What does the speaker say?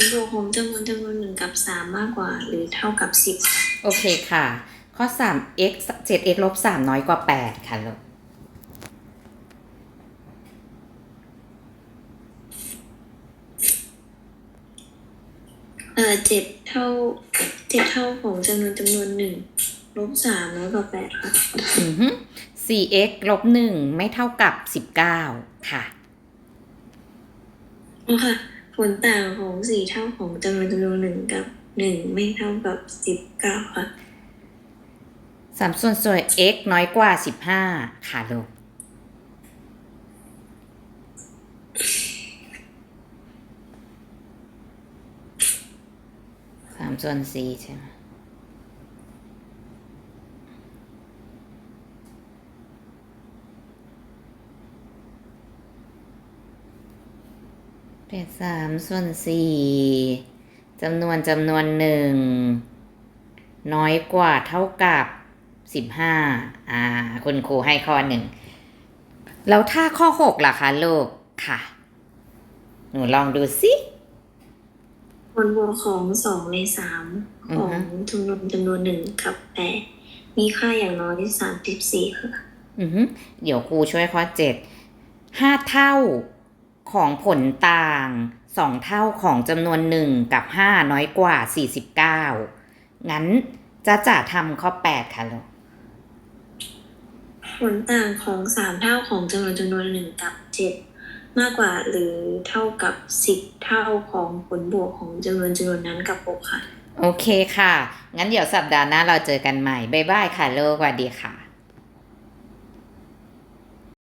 ลบวกของจำนวนจำนวนหนึ่งกับสามมากกว่า หรือเท่ากับสิบค่ะโอเคค่ะ ข้อ 3 x 7 x ลบ3น้อยกว่า 8 ค่ะลูกเอ่อเจ็ดเท่าเจ็ดเท่าของจำนวนจำนวนหนึ่งลบสามน้อยกว่าแปดค่ะอือฮึ 4x ลบ1ไม่เท่ากับ 19 ค่ะเอาค่ะ ผลต่างของสี่เท่าของจำนวนจำนวนหนึ่งกับหนึ่งไม่เท่ากับสิบเก้าค่ะสามส่วนส่วน x น้อยกว่าสิบห้าค่ะลูกสามส่วนสี่ใช่ไหม เป็นสามส่วนสี่จำนวนจำนวนหนึ่งน้อยกว่าเท่ากับสิบห้าอ่า คุณครูให้ข้อหนึ่ง แล้วถ้าข้อหกล่ะคะลูกค่ะ หนูลองดูสิผลบวกของสองในสามอืขอองฮึจำนวนจำนวนหนึ่งกับแปดมีค่าอย่างน้อยสามสิบสี่ค่ะ อือฮึเดี๋ยวครูช่วยข้อเจ็ดห้าเท่า ของผลต่างสองเท่าของจำนวนหนึ่งกับห้าน้อยกว่าสี่สิบเก้างั้นจะจะทำข้อแปดค่ะลูกผลต่างของสามเท่าของจำนวนจำนวนหนึ่งกับเจ็ดมากกว่าหรือเท่ากับสิบเท่าของผลบวกของจำนวนจำนวนนั้นกับหกค่ะ โอเคค่ะ งั้นเดี๋ยวสัปดาห์หน้าเราเจอกันใหม่ บ๊ายบายค่ะลูกสวัสดีค่ะ